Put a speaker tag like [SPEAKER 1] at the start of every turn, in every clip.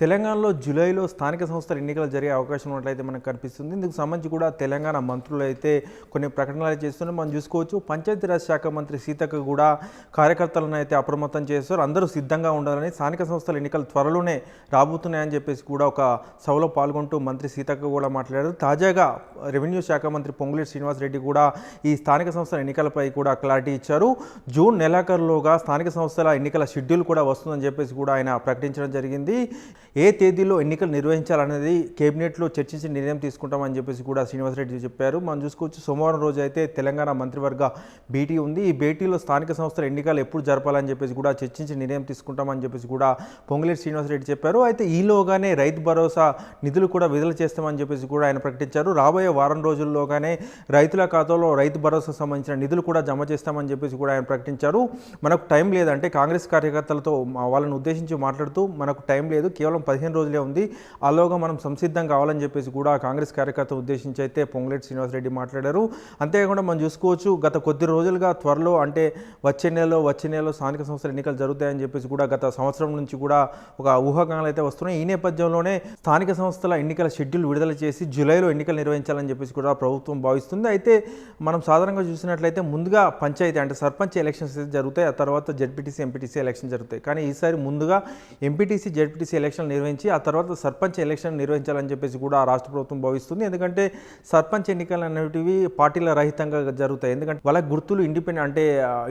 [SPEAKER 1] తెలంగాణలో జూలైలో స్థానిక సంస్థల ఎన్నికలు జరిగే అవకాశం ఉన్నట్లయితే మనకు కనిపిస్తుంది. ఇందుకు సంబంధించి కూడా తెలంగాణ మంత్రులు అయితే కొన్ని ప్రకటనలు చేస్తున్నారు. మనం చూసుకోవచ్చు పంచాయతీరాజ్ శాఖ మంత్రి సీతక్క కూడా కార్యకర్తలను అయితే అప్రమత్తం చేస్తారు అందరూ సిద్ధంగా ఉండాలని స్థానిక సంస్థల ఎన్నికలు త్వరలోనే రాబోతున్నాయని చెప్పేసి కూడా ఒక సభలో పాల్గొంటూ మంత్రి సీతక్క కూడా మాట్లాడారు. తాజాగా రెవెన్యూ శాఖ మంత్రి పొంగులేటి శ్రీనివాసరెడ్డి కూడా ఈ స్థానిక సంస్థల ఎన్నికలపై కూడా క్లారిటీ ఇచ్చారు. జూన్ నెలాఖరులోగా స్థానిక సంస్థల ఎన్నికల షెడ్యూల్ కూడా వస్తుందని చెప్పేసి కూడా ఆయన ప్రకటించడం జరిగింది. ఏ తేదీలో ఎన్నికలు నిర్వహించాలనేది కేబినెట్లో చర్చించి నిర్ణయం తీసుకుంటామని చెప్పేసి కూడా శ్రీనివాసరెడ్డి చెప్పారు. మనం చూసుకోవచ్చు సోమవారం రోజు అయితే తెలంగాణ మంత్రివర్గ భేటీ ఉంది. ఈ భేటీలో స్థానిక సంస్థల ఎన్నికలు ఎప్పుడు జరపాలని చెప్పేసి కూడా చర్చించి నిర్ణయం తీసుకుంటామని చెప్పేసి కూడా పొంగులేటి శ్రీనివాసరెడ్డి చెప్పారు. అయితే ఈలోగానే రైతు భరోసా నిధులు కూడా విడుదల చేస్తామని చెప్పేసి కూడా ఆయన ప్రకటించారు. రాబోయే వారం రోజుల్లోగానే రైతుల ఖాతాలో రైతు భరోసా సంబంధించిన నిధులు కూడా జమ చేస్తామని చెప్పేసి కూడా ఆయన ప్రకటించారు. మనకు టైం లేదంటే కాంగ్రెస్ కార్యకర్తలతో వాళ్ళని ఉద్దేశించి మాట్లాడుతూ మనకు టైం లేదు కేవలం పదిహేను రోజులే ఉంది. ఆలోగా మనం సంసిద్ధం కావాలని చెప్పేసి కూడా కాంగ్రెస్ కార్యకర్త ఉద్దేశించి అయితే పొంగులేటి శ్రీనివాసరెడ్డి మాట్లాడారు. అంతేకాకుండా మనం చూసుకోవచ్చు గత కొద్ది రోజులుగా త్వరలో అంటే వచ్చే నెలలో వచ్చే నెలలో స్థానిక సంస్థల ఎన్నికలు జరుగుతాయని చెప్పేసి కూడా గత సంవత్సరం నుంచి కూడా ఒక ఊహాగానాలు అయితే వస్తున్నాయి. ఈ నేపథ్యంలోనే స్థానిక సంస్థల ఎన్నికల షెడ్యూల్ విడుదల చేసి జూలైలో ఎన్నికలు నిర్వహించాలని చెప్పేసి కూడా ప్రభుత్వం భావిస్తుంది. అయితే మనం సాధారణంగా చూసినట్లయితే ముందుగా పంచాయతీ అంటే సర్పంచ్ ఎలక్షన్స్ అయితే జరుగుతాయి. ఆ తర్వాత జెడ్పీటీసీ ఎంపీటీసీ ఎలక్షన్ జరుగుతాయి. కానీ ఈసారి ముందుగా ఎంపీటీసీ జడ్పీటీసీ ఎలక్షన్ నిర్వహించి ఆ తర్వాత సర్పంచ్ ఎలక్షన్ నిర్వహించాలని చెప్పేసి కూడా రాష్ట్ర ప్రభుత్వం భావిస్తుంది. ఎందుకంటే సర్పంచ్ ఎన్నికలు అనేటివి పార్టీల రహితంగా జరుగుతాయి. ఎందుకంటే వాళ్ళ గుర్తులు ఇండిపెండెంట్ అంటే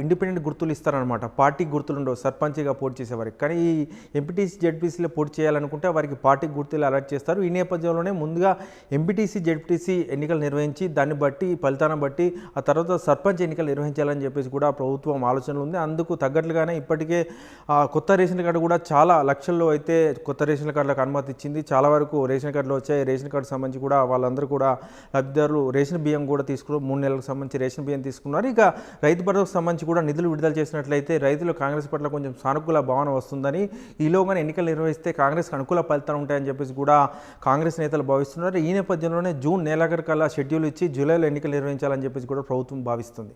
[SPEAKER 1] ఇండిపెండెంట్ గుర్తులు ఇస్తారనమాట పార్టీ గుర్తులు ఉండవు. సర్పంచ్గా పోటీ చేసేవారికి. కానీ ఈ ఎంపీటీసీ జెడ్పీసీలో పోటీ చేయాలనుకుంటే వారికి పార్టీ గుర్తులు అలర్ట్ చేస్తారు. ఈ నేపథ్యంలోనే ముందుగా ఎంపీటీసీ జెడ్పీటీసీ ఎన్నికలు నిర్వహించి దాన్ని బట్టి ఫలితాన్ని బట్టి ఆ తర్వాత సర్పంచ్ ఎన్నికలు నిర్వహించాలని చెప్పేసి కూడా ప్రభుత్వం ఆలోచనలు ఉంది. అందుకు తగ్గట్లుగానే ఇప్పటికే కొత్త రేషన్ కార్డు కూడా చాలా లక్షల్లో అయితే కొత్త రేషన్ కార్డులకు అనుమతి ఇచ్చింది. చాలా వరకు రేషన్ కార్డులు వచ్చాయి. రేషన్ కార్డు సంబంధించి కూడా వాళ్ళందరూ కూడా లబ్ధిదారులు రేషన్ బియ్యం కూడా తీసుకున్నారు. మూడు నెలలకు సంబంధించి రేషన్ బియ్యం తీసుకున్నారు. ఇక రైతు భరోసాకు సంబంధించి కూడా నిధులు విడుదల చేసినట్లయితే రైతులు కాంగ్రెస్ పట్ల కొంచెం సానుకూల భావన వస్తుందని ఈలోగానే ఎన్నికలు నిర్వహిస్తే కాంగ్రెస్కి అనుకూల ఫలితాలు ఉంటాయని చెప్పేసి కూడా కాంగ్రెస్ నేతలు భావిస్తున్నారు. ఈ నేపథ్యంలోనే జూన్ నెలాఖరు కల్లా షెడ్యూల్ ఇచ్చి జూలైలో ఎన్నికలు నిర్వహించాలని చెప్పేసి కూడా ప్రభుత్వం భావిస్తుంది.